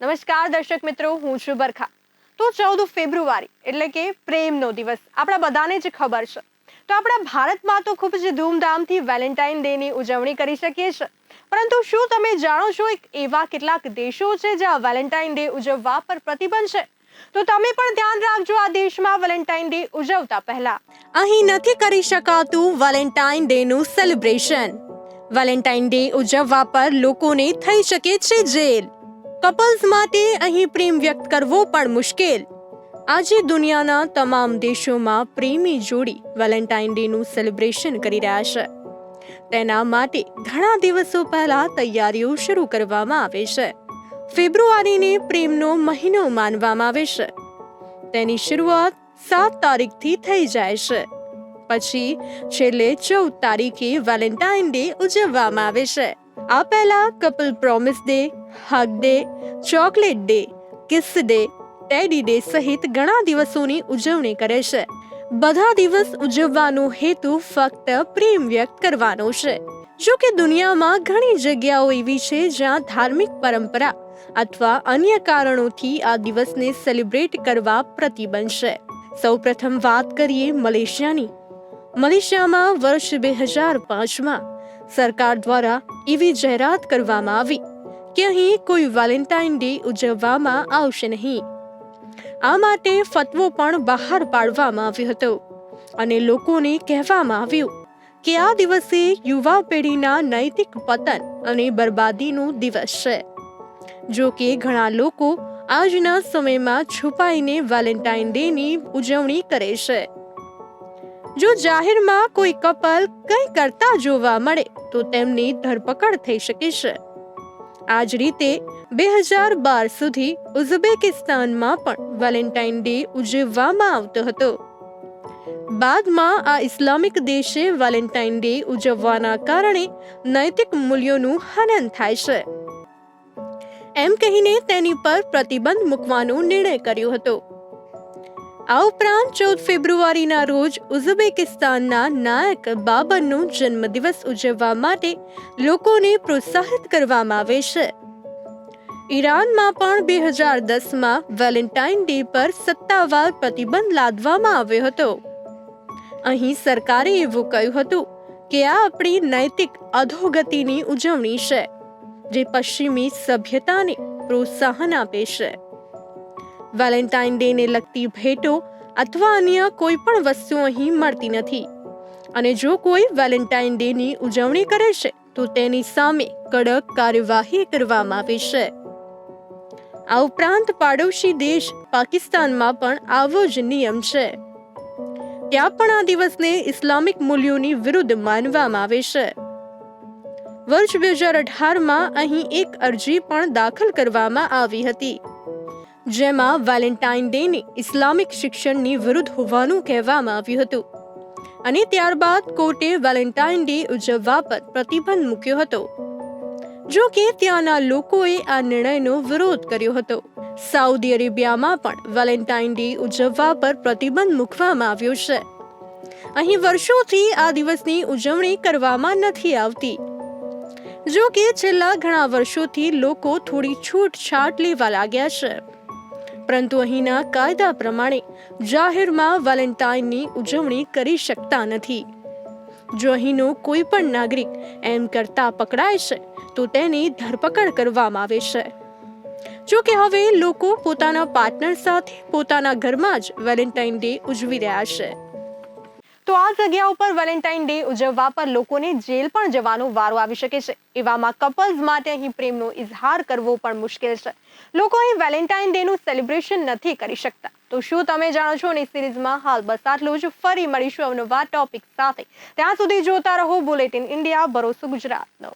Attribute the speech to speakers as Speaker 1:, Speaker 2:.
Speaker 1: નમસ્કાર દર્શક મિત્રો, હું છું બરખા. તો ચૌદ ફેબ્રુઆરી એટલે કે પ્રેમનો દિવસ, આપણા બધાને જ ખબર છે. તો આપણા ભારતમાં તો ખૂબ જ ધૂમધામથી વેલેન્ટાઇન ડેની ઉજવણી કરી શકીએ છીએ પરંતુ શું તમે જાણો છો એક એવા કેટલાક દેશો છે જ્યાં વેલેન્ટાઇન ડે ઉજવવા પર પ્રતિબંધ છે? તો તમે પણ ધ્યાન રાખજો, આ દેશમાં વેલેન્ટાઇન ડે ઉજવતા પહેલા. અહીં નથી કરી શકાતું વેલેન્ટાઇન ડે નું સેલિબ્રેશન. વેલેન્ટાઇન ડે ઉજવવા પર લોકોને થઈ શકે છે જેલ. કપલ્સ માટે અહીં પ્રેમ વ્યક્ત કરવો પણ મુશ્કેલ. આજે દુનિયાના તમામ દેશોમાં પ્રેમી જોડી વેલેન્ટાઇન ડે નું સેલિબ્રેશન કરી રહ્યા છે. તેના માટે ઘણા દિવસો પહેલા તૈયારીઓ શરૂ કરવામાં આવે છે. ફેબ્રુઆરીને પ્રેમનો મહિનો માનવામાં આવે છે. તેની શરૂઆત સાત તારીખથી થઈ જાય છે. પછી છેલ્લે ચૌદ તારીખે વેલેન્ટાઇન ડે ઉજવવામાં આવે છે. આ પહેલાં couple promise day hug day chocolate day kiss day teddy day સહિત ઘણા દિવસોની ઉજવણી કરે છે. બધા દિવસ ઉજવવાનો હેતુ ફક્ત પ્રેમ વ્યક્ત કરવાનો છે. જો કે દુનિયામાં ઘણી જગ્યાઓ એવી છે જ્યાં ધાર્મિક પરંપરા અથવા અન્ય કારણોથી આ દિવસને સેલિબ્રેટ કરવા પ્રતિબંધ છે. સૌપ્રથમ વાત કરીએ મલેશિયાની. મલેશિયામાં વર્ષ બે હજાર પાંચમાં સરકાર દ્વારા એવી જાહેરાત કરવામાં આવી કે અહીં કોઈ વેલેન્ટાઇન ડે ઉજવવામાં આવશે નહીં. આ માટે ફતવો પણ બહાર પાડવામાં આવ્યો હતો અને લોકોને કહેવામાં આવ્યું કે આ દિવસે યુવા પેઢીના નૈતિક પતન અને બરબાદીનો દિવસ છે. જો કે ઘણા લોકો આજના સમયમાં છુપાઈને વેલેન્ટાઇન ડેની ઉજવણી કરે છે. જો જાહેરમાં કોઈ કપલ કંઈ કરતા જોવા મળે, તો તેમની ધરપકડ થઈ શકે છે. આ જ રીતે બે હજાર બાર સુધી ઉઝબેકિસ્તાનમાં પણ વેલેન્ટાઇન ડે ઉજવવામાં આવતો હતો. બાદમાં આ ઇસ્લામિક દેશે વેલેન્ટાઇન ડે ઉજવવાના કારણે નૈતિક મૂલ્યોનું હનન થાય છે. એમ કહીને તેની પર પ્રતિબંધ મૂકવાનો નિર્ણય કર્યો હતો. આ ઉપરાંત ચૌદ ફેબ્રુઆરીના રોજ ઉઝબેકિસ્તાનના નાયક બાબરનો જન્મદિવસ ઉજવવા માટે લોકોને પ્રોત્સાહિત કરવામાં આવે છે. ઈરાનમાં પણ બે હજાર દસમાં વેલેન્ટાઇન ડે પર સત્તાવાર પ્રતિબંધ લાદવામાં આવ્યો હતો. અહીં સરકારે એવું કહ્યું હતું કે આ આપણી નૈતિક અધોગતિની ઉજવણી છે, જે પશ્ચિમી સભ્યતાને પ્રોત્સાહન આપે છે. વેલેન્ટાઇન ડે ને લગતી ભેટો અથવા અન્ય કોઈ પણ વસ્તુ અહીં મળતી નથી. અને જો કોઈ વેલેન્ટાઇન ડે ની ઉજવણી કરે છે, તો તેની સામે કડક કાર્યવાહી કરવામાં આવી છે. આ ઉપરાંત પાડોશી દેશ પાકિસ્તાનમાં પણ આવો જ નિયમ છે. ત્યાં પણ આ દિવસને ઇસ્લામિક મૂલ્યોની વિરુદ્ધ માનવામાં આવે છે. વર્ષ બે હજાર અઢારમાં અહીં એક અરજી પણ દાખલ કરવામાં આવી હતી. જેમાં વેલેન્ટાઇન ડેને ઇસ્લામિક શિક્ષણની વિરુદ્ધ હોવાનું કહેવામાં આવ્યું હતું. અને ત્યારબાદ કોર્ટે વેલેન્ટાઇન ડે ઉજવવા પર પ્રતિબંધ મૂક્યો હતો. જો કે ત્યાંના લોકોએ આ નિર્ણયનો વિરોધ કર્યો હતો. સાઉદી અરેબિયામાં પણ વેલેન્ટાઇન ડે ઉજવવા પર પ્રતિબંધ મૂકવામાં આવ્યો છે. અહીં વર્ષોથી આ દિવસની ઉજવણી કરવામાં નથી આવતી. જો કે છેલ્લા ઘણા વર્ષોથી લોકો થોડી છૂટછાટ લેવા લાગ્યા છે. પરંતુ અહીંના કાયદા પ્રમાણે જાહેરમાં વેલેન્ટાઇનની ઉજવણી કરી શકતા નથી. જો અહીંનો કોઈ પણ નાગરિક એમ કરતા પકડાય છે, તો તેની ધરપકડ કરવામાં આવે છે. જો કે હવે લોકો પોતાના પાર્ટનર સાથે પોતાના ઘરમાં જ વેલેન્ટાઇન ડે ઉજવી રહ્યા છે. તો આ જગ્યા ઉપર વેલેન્ટાઇન ડે ઉજવવા પર લોકોને જેલ પણ જવાનો વારો આવી શકે છે. એવામાં કપલ્સ માટે અહીં પ્રેમનો ઇઝહાર કરવો પણ મુશ્કેલ છે. લોકો અહીં વેલેન્ટાઇન ડે નું સેલિબ્રેશન નથી કરી શકતા. તો શું તમે જાણો છો? ને સિરીઝમાં હાલ બસ આટલું જ ફરી મળીશું અવનવા ટોપિક સાથે. ત્યાં સુધી જોતા રહો બુલેટિન ઇન્ડિયા, ભરોસો ગુજરાતનો.